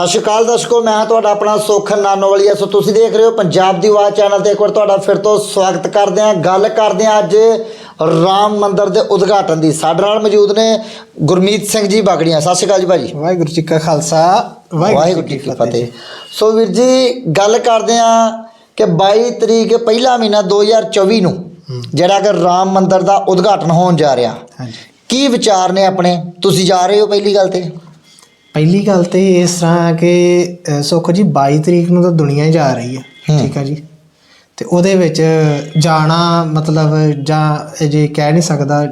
ਸਤਿ ਸ਼੍ਰੀ ਅਕਾਲ ਦਰਸ਼ਕੋ ਮੈਂ ਹਾਂ ਤੁਹਾਡਾ ਆਪਣਾ ਸੁਖ ਨਾਨੋਵਾਲੀਆ। ਸੋ ਤੁਸੀਂ ਦੇਖ ਰਹੇ ਹੋ ਪੰਜਾਬ ਦੀ ਆਵਾਜ਼ ਚੈਨਲ ਤੇ ਇੱਕ ਵਾਰ ਤੁਹਾਡਾ ਫਿਰ ਤੋਂ ਸਵਾਗਤ ਕਰਦੇ ਹਾਂ। ਗੱਲ ਕਰਦੇ ਹਾਂ ਅੱਜ ਰਾਮ ਮੰਦਿਰ ਦੇ ਉਦਘਾਟਨ ਦੀ। ਸਾਡੇ ਨਾਲ ਮੌਜੂਦ ਨੇ ਗੁਰਮੀਤ ਸਿੰਘ ਜੀ ਬਾਗੜੀਆਂ। ਸਤਿ ਸ਼੍ਰੀ ਅਕਾਲ ਜੀ ਭਾਜੀ। ਵਾਹਿਗੁਰੂ ਜੀ ਕਾ ਖਾਲਸਾ ਵਾਹਿਗੁਰੂ ਜੀ ਕੀ ਫਤਿਹ। ਸੋ ਵੀਰ ਜੀ ਗੱਲ ਕਰਦੇ ਹਾਂ ਕਿ 22 ਤਰੀਕ ਪਹਿਲਾ ਮਹੀਨਾ 2024 ਨੂੰ ਜਿਹੜਾ ਕਿ ਰਾਮ ਮੰਦਿਰ ਦਾ ਉਦਘਾਟਨ ਹੋਣ ਜਾ ਰਿਹਾ। ਹਾਂਜੀ। ਕੀ ਵਿਚਾਰ ਨੇ ਆਪਣੇ? ਤੁਸੀਂ ਜਾ ਰਹੇ ਹੋ ਪਹਿਲੀ ਗੱਲ ਤੇ? ਪਹਿਲੀ ਗੱਲ ਤੇ ਇਸ ਤਰ੍ਹਾਂ ਕਿ ਅ, ਸੁੱਖ ਜੀ 22 ਤਰੀਕ ਨੂੰ ਤਾਂ ਦੁਨੀਆ ਹੀ ਜਾ ਰਹੀ ਹੈ ਹੂੰ। ਠੀਕ ਹੈ ਜੀ ਤੇ ਉਹਦੇ ਵਿੱਚ ਜਾਣਾ ਮਤਲਬ ਜਾਂ ਜੇ ਕਹਿ ਨਹੀਂ ਸਕਦਾ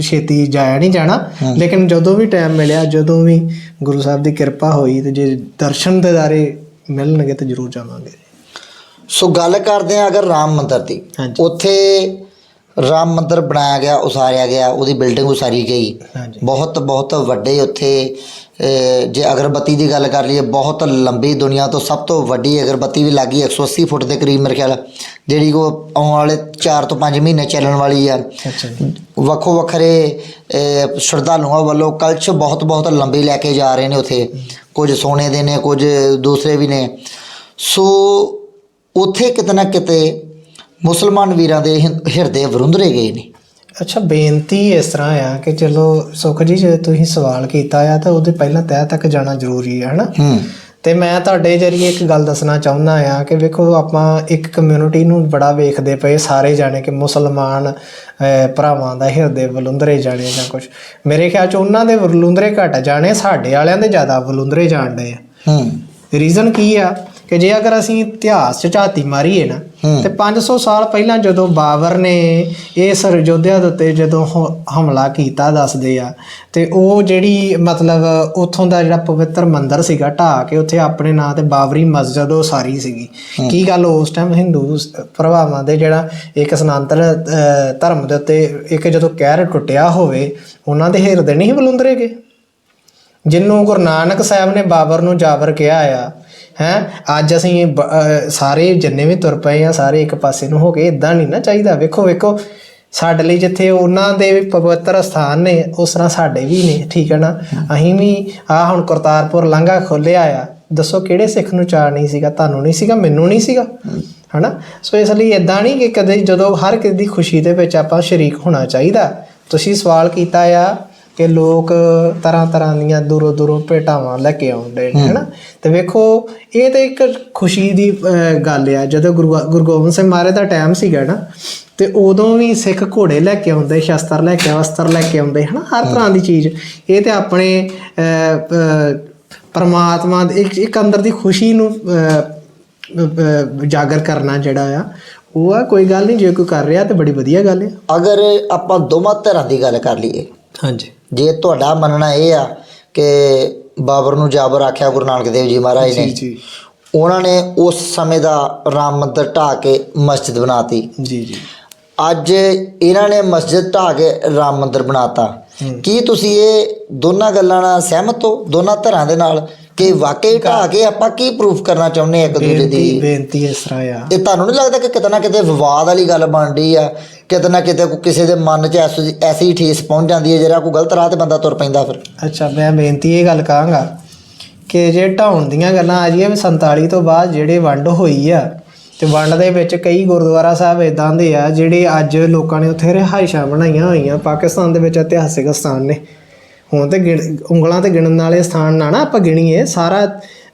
ਛੇਤੀ ਜਾਇਆ ਨਹੀਂ ਜਾਣਾ ਹੂੰ। ਲੇਕਿਨ ਜਦੋਂ ਵੀ ਟਾਈਮ ਮਿਲਿਆ ਜਦੋਂ ਵੀ ਗੁਰੂ ਸਾਹਿਬ ਦੀ ਕਿਰਪਾ ਹੋਈ ਤੇ ਜੇ ਦਰਸ਼ਨ ਦਿਦਾਰੇ ਮਿਲਣਗੇ ਤਾਂ ਜ਼ਰੂਰ ਜਾਵਾਂਗੇ ਸੋ ਗੱਲ ਕਰਦੇ ਆ ਅਗਰ ਰਾਮ ਮੰਦਿਰ ਦੀ। ਉੱਥੇ ਰਾਮ ਮੰਦਿਰ ਬਣਾਇਆ ਗਿਆ ਉਸਾਰਿਆ ਗਿਆ ਉਹਦੀ ਬਿਲਡਿੰਗ ਉਸਾਰੀ ਗਈ। ਹਾਂਜੀ। ਬਹੁਤ ਬਹੁਤ ਵੱਡੇ ਉੱਥੇ ਅਹ, ਜੇ ਅਗਰਬੱਤੀ ਦੀ ਗੱਲ ਕਰ ਲਈਏ ਬਹੁਤ ਲੰਬੀ ਦੁਨੀਆ ਤੋਂ ਸਭ ਤੋਂ ਵੱਡੀ ਅਗਰਬੱਤੀ ਵੀ ਲੱਗੀ 180 ਫੁੱਟ ਦੇ ਕਰੀਬ ਮੇਰੇ ਖਿਆਲ ਜਿਹੜੀ ਕੋ ਆਉਣ ਵਾਲੇ 4 ਤੋਂ 5 ਮਹੀਨੇ ਚੱਲਣ ਵਾਲੀ ਆ। ਅੱਛਾ ਜੀ। ਵੱਖੋ ਵੱਖਰੇ ਅਹ, ਸ਼ਰਧਾਲੂਆਂ ਵੱਲੋਂ ਕਲਸ਼ ਬਹੁਤ ਬਹੁਤ ਲੰਬੇ ਲੈ ਕੇ ਜਾ ਰਹੇ ਨੇ ਉੱਥੇ। ਕੁਝ ਸੋਨੇ ਦੇ ਨੇ ਕੁਝ ਦੂਸਰੇ ਵੀ ਨੇ। ਸੋ ਉੱਥੇ ਕਿਤੇ ਨਾ ਕਿਤੇ ਮੁਸਲਮਾਨ ਵੀਰਾਂ ਦੇ ਹਿੰ- ਹਿਰਦੇ ਵਰੁੰਦਰੇ ਗਏ ਨੇ। ਅੱਛਾ ਬੇਨਤੀ ਇਸ ਤਰ੍ਹਾਂ ਆ ਕਿ ਚਲੋ ਸੁਖ ਜੀ ਜੇ ਤੁਸੀਂ ਸਵਾਲ ਕੀਤਾ ਆ ਤਾਂ ਉਹਦੇ ਪਹਿਲਾਂ ਤਹਿ ਤੱਕ ਜਾਣਾ ਜ਼ਰੂਰੀ ਹੈ ਹਨਾ? ਹੂੰ। ਤੇ ਮੈਂ ਤੁਹਾਡੇ ਜਰੀਏ ਇੱਕ ਗੱਲ ਦੱਸਣਾ ਚਾਹੁੰਦਾ ਆ ਕਿ ਵੇਖੋ ਆਪਾਂ ਇੱਕ ਕਮਿਊਨਿਟੀ ਨੂੰ ਬੜਾ ਵੇਖਦੇ ਪਏ ਸਾਰੇ ਜਾਣੇ ਕਿ ਮੁਸਲਮਾਨ ਅਹ, ਭਰਾਵਾਂ ਦਾ ਹਿਰਦੇ ਵਲੁੰਦਰੇ ਜਾਣੇ ਜਾਂ ਕੁਝ ਮੇਰੇ ਖਿਆਲ ਚ ਉਹਨਾਂ ਦੇ ਵਲੁੰਦਰੇ ਘਟ ਜਾਣੇ ਸਾਡੇ ਵਾਲਿਆਂ ਦੇ ਜ਼ਿਆਦਾ ਵਲੁੰਦਰੇ ਜਾਣਦੇ ਆ। ਹੂੰ। ਰੀਜ਼ਨ ਕੀ ਆ? ਕਿ ਜੇ ਅਗਰ ਅਸੀਂ ਇਤਿਹਾਸ 'ਚ ਝਾਤੀ ਮਾਰੀਏ ਨਾ। ਤੇ 500 ਸਾਲ ਪਹਿਲਾਂ ਜਦੋਂ ਬਾਬਰ ਨੇ ਇਹ ਸਰਜੋਧਿਆ ਦੇ ਉੱਤੇ ਜਦੋਂ ਹਮਲਾ ਕੀਤਾ ਦੱਸਦੇ ਆ ਤੇ ਉਹ ਜਿਹੜੀ ਮਤਲਬ ਉੱਥੋਂ ਦਾ ਜਿਹੜਾ ਪਵਿੱਤਰ ਮੰਦਿਰ ਸੀਗਾ ਢਾਹ ਕੇ ਉੱਥੇ ਆਪਣੇ ਨਾਂ ਤੇ ਬਾਬਰੀ ਮਸਜਿਦ ਉਹ ਸਾਰੀ ਸੀਗੀ। ਕੀ ਗੱਲ ਉਸ ਟਾਈਮ ਹਿੰਦੂ ਭਰਾਵਾਂ ਦੇ ਜਿਹੜਾ ਇੱਕ ਸਨਾਤਨ ਅਹ, ਧਰਮ ਦੇ ਉੱਤੇ ਇੱਕ ਜਦੋਂ ਕਹਿਰ ਟੁੱਟਿਆ ਹੋਵੇ ਉਹਨਾਂ ਦੇ ਹਿਰਦੇ ਨਹੀਂ ਬਲੁੰਦਰੇ ਗਏ? ਜਿਹਨੂੰ ਗੁਰੂ ਨਾਨਕ ਸਾਹਿਬ ਨੇ ਬਾਬਰ ਨੂੰ ਜਾਬਰ ਕਿਹਾ ਆ ਹੈ? ਅੱਜ ਅਸੀਂ ਬ- ਸਾਰੇ ਜਿੰਨੇ ਵੀ ਤੁਰ ਪਏ ਆ, ਸਾਰੇ ਇੱਕ ਪਾਸੇ ਨੂੰ ਹੋ ਕੇ ਇਦਾਂ ਨਹੀਂ ਨਾ ਚਾਹੀਦਾ। ਵੇਖੋ ਵੇਖੋ, ਸਾਡੇ ਲਈ ਜਿੱਥੇ ਉਹਨਾਂ ਦੇ ਪਵਿੱਤਰ ਸਥਾਨ ਨੇ, ਉਸ ਤਰ੍ਹਾਂ ਸਾਡੇ ਵੀ ਨੇ, ਠੀਕ ਹੈ ਨਾ? ਅਸੀਂ ਵੀ ਆ ਹੁਣ ਕਰਤਾਰਪੁਰ ਲਾਂਘਾ ਖੋਲਿਆ ਆ। ਦੱਸੋ ਕਿਹੜੇ ਸਿੱਖ ਨੂੰ ਚਾਹ ਨਹੀਂ ਸੀਗਾ? ਤੁਹਾਨੂੰ ਨਹੀਂ ਸੀਗਾ? ਮੈਨੂੰ ਨਹੀਂ ਸੀਗਾ? ਹਨਾ? ਸੋ ਇਸ ਲਈ ਇਦਾਂ ਨਹੀਂ ਕਿ ਕਦੇ ਜਦੋਂ ਹਰ ਕਿਸੇ ਦੀ ਖੁਸ਼ੀ ਦੇ ਵਿੱਚ ਆਪਾਂ ਸ਼ਰੀਕ ਹੋਣਾ ਚਾਹੀਦਾ। ਤੁਸੀਂ ਸਵਾਲ ਕੀਤਾ ਆ ਕਿ ਲੋਕ ਤਰ੍ਹਾਂ ਤਰ੍ਹਾਂ ਦੀਆਂ ਦੂਰੋਂ ਦੂਰੋਂ ਭੇਟਾਵਾਂ ਲੈ ਕੇ ਆਉਂਦੇ ਨੇ ਹਨਾ? ਤੇ ਵੇਖੋ ਇਹ ਤੇ ਇੱਕ ਖੁਸ਼ੀ ਦੀ ਗੱਲ ਆ। ਜਦੋਂ ਗੁਰੂ ਗੁਰੂ ਗੋਬਿੰਦ ਸਿੰਘ ਮਹਾਰਾਜ ਦਾ ਟਾਈਮ ਸੀਗਾ ਨਾ ਤੇ ਉਦੋਂ ਵੀ ਸਿੱਖ ਘੋੜੇ ਲੈ ਕੇ ਆਉਂਦੇ ਸ਼ਸਤਰ ਲੈ ਕੇ ਵਸਤਰ ਲੈ ਕੇ ਆਉਂਦੇ ਹਨਾ? ਹਰ ਤਰ੍ਹਾਂ ਦੀ ਚੀਜ਼। ਇਹ ਤੇ ਆਪਣੇ ਪਰਮਾਤਮਾ ਦੇ ਇੱਕ ਇੱਕ ਅੰਦਰ ਦੀ ਖੁਸ਼ੀ ਨੂੰ ਉਜਾਗਰ ਕਰਨਾ ਜਿਹੜਾ ਆ ਉਹ ਆ ਕੋਈ ਗੱਲ ਨਹੀਂ ਜੇ ਕੋਈ ਕਰ ਰਿਹਾ ਤੇ ਬੜੀ ਵਧੀਆ ਗੱਲ ਆ। ਅਗਰ ਆਪਾਂ ਦੋਵਾਂ ਧਿਰਾਂ ਦੀ ਗੱਲ ਕਰ ਲਈਏ ਹਾਂਜੀ। ਜੇ ਤੁਹਾਡਾ ਮੰਨਣਾ ਇਹ ਆ ਕਿ ਬਾਬਰ ਨੂੰ ਜਾਬਰ ਆਖਿਆ ਗੁਰੂ ਨਾਨਕ ਦੇਵ ਜੀ ਮਹਾਰਾਜ ਨੇ ਜੀ। ਉਹਨਾਂ ਨੇ ਉਸ ਸਮੇਂ ਦਾ ਰਾਮ ਮੰਦਿਰ ਢਾਹ ਕੇ ਮਸਜਿਦ ਬਣਾਤੀ। ਜੀ ਜੀ। ਅੱਜ ਇਹਨਾਂ ਨੇ ਮਸਜਿਦ ਢਾਹ ਕੇ ਰਾਮ ਮੰਦਿਰ ਬਣਾਤਾ। ਕੀ ਤੁਸੀਂ ਇਹ ਦੋਨਾਂ ਗੱਲਾਂ ਨਾਲ ਸਹਿਮਤ ਹੋ? ਦੋਨਾਂ ਧਿਰਾਂ ਦੇ ਨਾਲ? ਕਿ ਵਾਕਈ ਢਾਹ ਕੇ ਆਪਾਂ ਕੀ ਪ੍ਰੂਫ ਕਰਨਾ ਚਾਹੁੰਦੇ ਹਾਂ ਇੱਕ ਦੂਜੇ ਦੀ? ਬੇਨਤੀ ਇਸ ਤਰ੍ਹਾਂ ਆ। ਇਹ ਤੁਹਾਨੂੰ ਨਹੀਂ ਲੱਗਦਾ ਕਿ ਕਿਤੇ ਨਾ ਕਿਤੇ ਵਿਵਾਦ ਵਾਲੀ ਗੱਲ ਬਣ ਰਹੀ ਆ? ਕਿਤੇ ਨਾ ਕਿਤੇ ਕੋਈ ਕਿਸੇ ਦੇ ਮਨ 'ਚ ਐਸੀ ਐਸੀ ਠੇਸ ਪਹੁੰਚ ਜਾਂਦੀ ਹੈ ਜਿਹੜਾ ਕੋਈ ਗਲਤ ਰਾਹ ਤੇ ਬੰਦਾ ਤੁਰ ਪੈਂਦਾ ਫਿਰ? ਅੱਛਾ ਮੈਂ ਬੇਨਤੀ ਇਹ ਗੱਲ ਕਹਾਂਗਾ ਕਿ ਜੇ ਢਾਉਣ ਦੀਆਂ ਗੱਲਾਂ ਆ ਜੀਆਂ ਵੀ 47 ਤੋਂ ਬਾਅਦ ਜਿਹੜੇ ਵੰਡ ਹੋਈ ਆ ਤੇ ਵੰਡ ਦੇ ਵਿੱਚ ਕਈ ਗੁਰਦੁਆਰਾ ਸਾਹਿਬ ਇਦਾਂ ਦੇ ਆ ਜਿਹੜੇ ਅੱਜ ਲੋਕਾਂ ਨੇ ਉੱਥੇ ਰਿਹਾਇਸ਼ਾਂ ਬਣਾਈਆਂ ਹੋਈਆਂ ਪਾਕਿਸਤਾਨ ਦੇ ਵਿੱਚ ਇਤਿਹਾਸਿਕ ਸਥਾਨ ਨੇ। ਹੁਣ ਤੇ ਗਿਣ- ਉਂਗਲਾਂ ਤੇ ਗਿਣਨ ਵਾਲੇ ਸਥਾਨ ਨਾ ਨਾ ਆਪਾਂ ਗਿਣੀਏ ਸਾਰਾ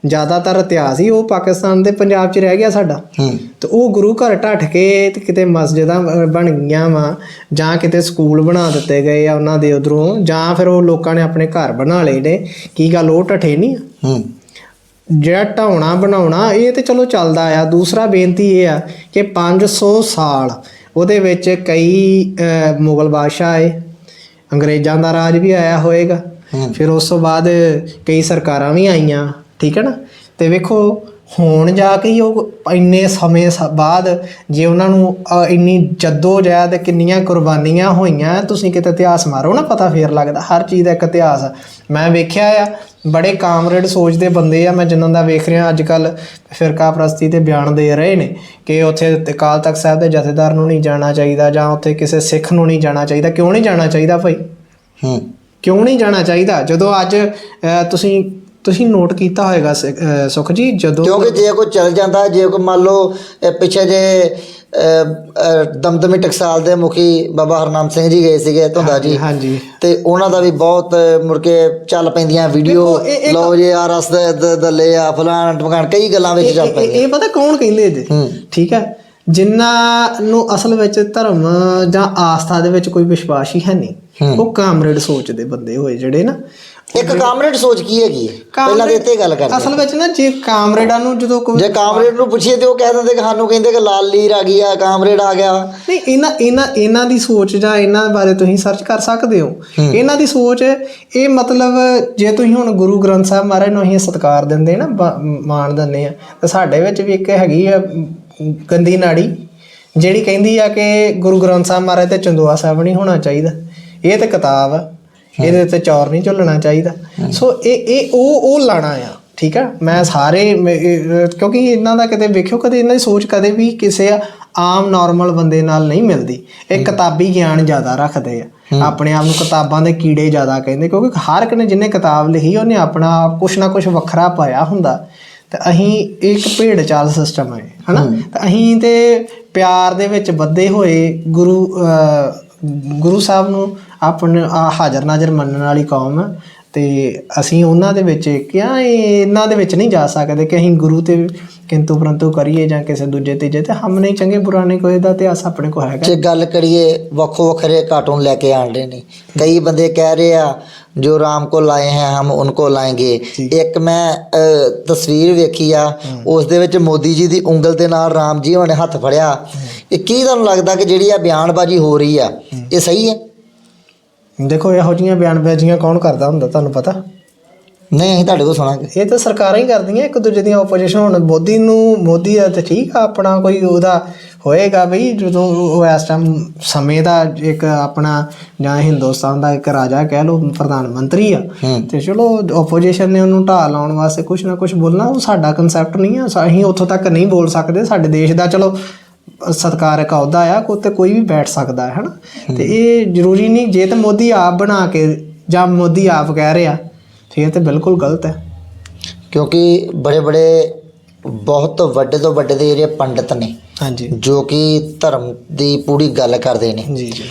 ਜ਼ਿਆਦਾਤਰ ਇਤਿਹਾਸ ਹੀ ਉਹ ਪਾਕਿਸਤਾਨ ਦੇ ਪੰਜਾਬ 'ਚ ਰਹਿ ਗਿਆ ਸਾਡਾ। ਤੇ ਉਹ ਗੁਰੂ ਘਰ ਢੱਠ ਕੇ ਤੇ ਕਿਤੇ ਮਸਜਿਦਾਂ ਬਣ ਗਈਆਂ ਵਾ ਜਾਂ ਕਿਤੇ ਸਕੂਲ ਬਣਾ ਦਿੱਤੇ ਗਏ ਆ ਉਹਨਾਂ ਦੇ ਉਧਰੋਂ ਜਾਂ ਫਿਰ ਉਹ ਲੋਕਾਂ ਨੇ ਆਪਣੇ ਘਰ ਬਣਾ ਲਏ ਨੇ ਕੀ ਗੱਲ ਉਹ ਢੱਠੇ ਨਹੀਂ? ਹੂੰ। ਜਿਹੜਾ ਢਾਉਣਾ ਬਣਾਉਣਾ ਇਹ ਤੇ ਚਲੋ ਚੱਲਦਾ ਆ ਦੂਸਰਾ ਬੇਨਤੀ ਇਹ ਆ ਕਿ 500 ਸਾਲ ਉਹਦੇ ਵਿੱਚ ਕਈ ਮੁਗਲ ਬਾਦਸ਼ਾਹ ਆਏ। ਅੰਗਰੇਜ਼ਾਂ ਦਾ ਰਾਜ ਵੀ ਆਇਆ ਹੋਏਗਾ। ਫਿਰ ਉਸ ਤੋਂ ਬਾਅਦ ਕਈ ਸਰਕਾਰਾਂ ਵੀ ਆਈਆਂ ਠੀਕ ਹੈ ਨਾ ਤੇ ਵੇਖੋ ਹੁਣ ਜਾ ਕੇ ਹੀ ਉਹ ਇੰਨੇ ਸਮੇਂ ਬਾਅਦ ਜੇ ਉਹਨਾਂ ਨੂੰ ਇੰਨੀ ਜੱਦੋ ਜਹਿਦ ਕਿੰਨੀਆਂ ਕੁਰਬਾਨੀਆਂ ਹੋਈਆਂ ਤੁਸੀਂ ਕਿਤੇ ਇਤਿਹਾਸ ਮਾਰੋ ਨਾ ਪਤਾ ਫੇਰ ਲੱਗਦਾ ਹਰ ਚੀਜ਼ ਦਾ ਇੱਕ ਇਤਿਹਾਸ ਆ। ਮੈਂ ਵੇਖਿਆ ਆ ਬੜੇ ਕਾਮਰੇਡ ਸੋਚਦੇ ਬੰਦੇ ਆ ਮੈਂ ਜਿਨ੍ਹਾਂ ਦਾ ਵੇਖ ਰਿਹਾ ਅੱਜ ਕੱਲ ਫਿਰਕਾ ਪ੍ਰਸਤੀ ਤੇ ਬਿਆਨ ਦੇ ਰਹੇ ਨੇ ਕਿ ਉੱਥੇ ਅਕਾਲ ਤਖਤ ਸਾਹਿਬ ਦੇ ਜਥੇਦਾਰ ਨੂੰ ਨਹੀਂ ਜਾਣਾ ਚਾਹੀਦਾ ਜਾਂ ਉੱਥੇ ਕਿਸੇ ਸਿੱਖ ਨੂੰ ਨਹੀਂ ਜਾਣਾ ਚਾਹੀਦਾ। ਕਿਉਂ ਨਹੀਂ ਜਾਣਾ ਚਾਹੀਦਾ ਭਾਈ? ਹੂੰ। ਕਿਉਂ ਨਹੀਂ ਜਾਣਾ ਚਾਹੀਦਾ? ਜਦੋਂ ਅੱਜ ਤੁਸੀਂ ਤੁਸੀਂ ਨੋਟ ਕੀਤਾ ਹੋਵੇਗਾ ਅਹ ਸੁਖ ਜੀ ਜਦੋਂ ਕਿਉਂਕਿ ਜੇ ਕੋਈ ਚਲ ਜਾਂਦਾ ਜੇ ਕੋਈ ਮੰਨ ਲਓ ਇਹ ਪਿੱਛੇ ਜੇ ਦਮਦਮੀ ਟਕਸਾਲ ਦੇ ਮੁਖੀ ਬਾਬਾ ਹਰਨਾਮ ਸਿੰਘ ਜੀ ਗਏ ਸੀਗੇ ਧੁੰਦਾ ਜੀ। ਹਾਂਜੀ ਤੇ ਉਹਨਾਂ ਦਾ ਵੀ ਬਹੁਤ ਮੁੜ ਕੇ ਚੱਲ ਪੈਂਦੀਆਂ ਵੀਡੀਓ ਲਓ ਜੇ ਆ ਰਸ ਦੇ ਦ- ਦੱਲੇ ਆ ਫਲਾਣ ਟਮਕਾਣ ਕਈ ਗੱਲਾਂ ਵਿੱਚ ਚੱਲ ਇਹ- ਇਹ ਪੈਂਦੀਆਂ। ਇਹ ਪਤਾ ਕੌਣ ਕਹਿੰਦੇ ਹੂੰ। ਠੀਕ ਹੈ? ਜਿਨ੍ਹਾਂ ਨੂੰ ਅਸਲ ਵਿੱਚ ਧਰਮ ਜਾਂ ਆਸਥਾ ਦੇ ਵਿੱਚ ਕੋਈ ਵਿਸ਼ਵਾਸ ਹੀ ਹੈ ਨਹੀਂ। ਉਹ ਕਾਮਰੇਡ ਸੋਚਦੇ ਬੰਦੇ ਹੋਏ ਜਿਹੜੇ ਨਾ ਇੱਕ ਕਾਮਰੇਡ ਸੋਚ ਕੀ ਹੈਗੀ ਹੈ? ਪਹਿਲਾਂ ਤੇ ਇੱਥੇ ਗੱਲ ਕਰਦੇ ਅਸਲ ਵਿੱਚ ਨਾ ਜੇ ਕਾਮਰੇਡਾਂ ਨੂੰ ਜਦੋਂ ਕੋਈ ਜੇ ਕਾਮਰੇਡ ਨੂੰ ਪੁੱਛੀਏ ਤੇ ਉਹ ਕਹਿ ਦਿੰਦੇ ਕਿ ਸਾਨੂੰ ਕਹਿੰਦੇ ਕਿ ਲਾਲ ਲੀਰ ਆ ਗਈ ਆ ਕਾਮਰੇਡ ਆ ਗਿਆ। ਨਹੀਂ ਇਹਨਾਂ ਇਹਨਾਂ ਇਹਨਾਂ ਦੀ ਸੋਚ ਜਾਂ ਇਹਨਾਂ ਬਾਰੇ ਤੁਸੀਂ ਸਰਚ ਕਰ ਸਕਦੇ ਹੋ। ਇਹਨਾਂ ਦੀ ਸੋਚ ਇਹ ਮਤਲਬ ਜੇ ਤੁਸੀਂ ਹੁਣ ਗੁਰੂ ਗ੍ਰੰਥ ਸਾਹਿਬ ਮਹਾਰਾਜ ਨੂੰ ਅਸੀਂ ਸਤਿਕਾਰ ਦਿੰਦੇ ਨਾ ਮਾਣ ਦਿੰਦੇ ਆ ਤਾਂ ਸਾਡੇ ਵਿੱਚ ਵੀ ਇੱਕ ਹੈਗੀ ਆ ਗੰਦੀ ਨਾੜੀ ਜਿਹੜੀ ਕਹਿੰਦੀ ਆ ਕਿ ਗੁਰੂ ਗ੍ਰੰਥ ਸਾਹਿਬ ਮਹਾਰਾਜ ਤੇ ਚੰਦੋਆ ਸਾਹਿਬ ਨਹੀਂ ਹੋਣਾ ਚਾਹੀਦਾ। ਇਹ ਤੇ ਕਿਤਾਬ ਆ। ਇਹਦੇ ਤੇ ਚੌਰ ਨਹੀਂ ਝੁੱਲਣਾ ਚਾਹੀਦਾ। ਸੋ ਇਹ ਇਹ ਉਹ ਉਹ ਲਾਣਾ ਆ ਠੀਕ ਆ? ਮੈਂ ਸਾਰੇ ਕਿਉਂਕਿ ਇਹਨਾਂ ਦਾ ਕਦੇ ਵੇਖਿਓ ਕਦੇ ਇਹਨਾਂ ਦੀ ਸੋਚ ਕਦੇ ਵੀ ਕਿਸੇ ਆਮ ਨਾਰਮਲ ਬੰਦੇ ਨਾਲ ਨਹੀਂ ਮਿਲਦੀ। ਇਹ ਕਿਤਾਬੀ ਗਿਆਨ ਜ਼ਿਆਦਾ ਰੱਖਦੇ ਆ। ਆਪਣੇ ਆਪ ਨੂੰ ਕਿਤਾਬਾਂ ਦੇ ਕੀੜੇ ਜ਼ਿਆਦਾ ਕਹਿੰਦੇ ਕਿਉਂਕਿ ਹਰ ਇੱਕ ਨੇ ਜਿਹਨੇ ਕਿਤਾਬ ਲਿਖੀ ਉਹਨੇ ਆਪਣਾ ਕੁਛ ਨਾ ਕੁਛ ਵੱਖਰਾ ਪਾਇਆ ਹੁੰਦਾ। ਤੇ ਅਸੀਂ ਇੱਕ ਭੇਡ ਚਾਲ ਸਿਸਟਮ ਹੈ ਹਨਾ? ਤਾਂ ਅਸੀਂ ਤੇ ਪਿਆਰ ਦੇ ਵਿੱਚ ਬੱਧੇ ਹੋਏ ਗੁਰੂ ਗੁਰੂ ਸਾਹਿਬ ਨੂੰ ਆਪਣੇ ਆ ਹਾਜ਼ਰ ਨਾਜ਼ਰ ਮੰਨਣ ਵਾਲੀ ਕੌਮ ਹੈ ਤੇ ਅਸੀਂ ਉਹਨਾਂ ਦੇ ਵਿੱਚ ਕਿਹਾ ਇਹਨਾਂ ਦੇ ਵਿੱਚ ਨਹੀਂ ਜਾ ਸਕਦੇ ਕਿ ਅਸੀਂ ਗੁਰੂ ਤੇ ਕਿੰਤੂ ਪਰੰਤੂ ਕਰੀਏ ਜਾਂ ਕਿਸੇ ਦੂਜੇ ਤੀਜੇ ਤੇ ਹਮ ਨਹੀਂ ਚੰਗੇ ਨਹੀਂ ਕੋਈ ਦਾ ਇਤਿਹਾਸ ਆਪਣੇ ਕੋ ਹੈਗਾ। ਜੇ ਗੱਲ ਕਰੀਏ ਵੱਖੋ ਵੱਖਰੇ ਕਾਰਟੂਨ ਲੈ ਕੇ ਆਣ ਰਹੇ ਨੇ। ਕਈ ਬੰਦੇ ਕਹਿ ਰਹੇ ਆ ਜੋ ਰਾਮ ਕੋ ਲਾਏ ਹੈ ਹਮ ਉनको ਲਾਏਂਗੇ ਇੱਕ ਮੈਂ ਤਸਵੀਰ ਵੇਖੀ ਆ ਉਸ ਦੇ ਵਿੱਚ ਮੋਦੀ ਜੀ ਦੀ ਉਂਗਲ ਦੇ ਨਾਲ ਰਾਮ ਜੀ ਉਹਨੇ ਹੱਥ ਫੜਿਆ। ਇਹ ਕੀ ਤੁਹਾਨੂੰ ਲੱਗਦਾ ਕਿ ਜਿਹੜੀ ਆ ਬਿਆਨਬਾਜ਼ੀ ਹੋ ਰਹੀ ਆ ਇਹ ਸਹੀ ਹੈ? ਦੇਖੋ ਇਹੋ ਜਿਹੀਆਂ ਬਿਆਨਬਾਜ਼ੀਆਂ ਕੌਣ ਕਰਦਾ ਹੁੰਦਾ ਤੁਹਾਨੂੰ ਪਤਾ? ਨਹੀਂ ਅਸੀਂ ਤੁਹਾਡੇ ਕੋਲ ਸੁਣਾਂਗੇ। ਇਹ ਤਾਂ ਸਰਕਾਰਾਂ ਹੀ ਕਰਦੀਆਂ ਇੱਕ ਦੂਜੇ ਦੀਆਂ ਆਪੋਜੀਸ਼ਨ ਹੁਣ ਮੋਦੀ ਨੂੰ ਮੋਦੀ ਦਾ ਤਾਂ ਠੀਕ ਆ ਆਪਣਾ ਕੋਈ ਉਹਦਾ ਹੋਏਗਾ ਬਈ ਜਦੋਂ ਉਹ ਇਸ ਟਾਈਮ ਸਮੇਂ ਦਾ ਇੱਕ ਆਪਣਾ ਜਾਂ ਹਿੰਦੁਸਤਾਨ ਦਾ ਇੱਕ ਰਾਜਾ ਕਹਿ ਲਓ ਪ੍ਰਧਾਨ ਮੰਤਰੀ ਆ ਤੇ ਚਲੋ ਆਪੋਜੀਸ਼ਨ ਨੇ ਉਹਨੂੰ ਢਾਹ ਲਾਉਣ ਵਾਸਤੇ ਕੁਝ ਨਾ ਕੁਝ ਬੋਲਣਾ ਉਹ ਸਾਡਾ ਕਨਸੈਪਟ ਨਹੀਂ ਆ ਅਸੀਂ ਉੱਥੋਂ ਤੱਕ ਨਹੀਂ ਬੋਲ ਸਕਦੇ ਸਾਡੇ ਦੇਸ਼ ਦਾ ਚਲੋ ਸਤਕਾਰ ਇੱਕ ਅਹੁਦਾ ਆ ਕੋ ਤੇ ਕੋਈ ਵੀ ਬੈਠ ਸਕਦਾ ਹੈ ਹਨਾ? ਤੇ ਇਹ ਜ਼ਰੂਰੀ ਨਹੀਂ ਜੇ ਤੇ ਮੋਦੀ ਆਪ ਬਣਾ ਕੇ ਜਾਂ ਮੋਦੀ ਆਪ ਕਹਿ ਰਿਹਾ ਫਿਰ ਤੇ ਬਿਲਕੁਲ ਗਲਤ ਹੈ। ਕਿਉਂਕਿ ਬੜੇ ਬੜੇ ਬਹੁਤ ਵੱਡੇ ਤੋਂ ਵੱਡੇ ਦੇ ਜਿਹੜੇ ਪੰਡਿਤ ਨੇ ਹਾਂਜੀ। ਜੋ ਕਿ ਧਰਮ ਦੀ ਪੂਰੀ ਗੱਲ ਕਰਦੇ ਨੇ। ਜੀ ਜੀ।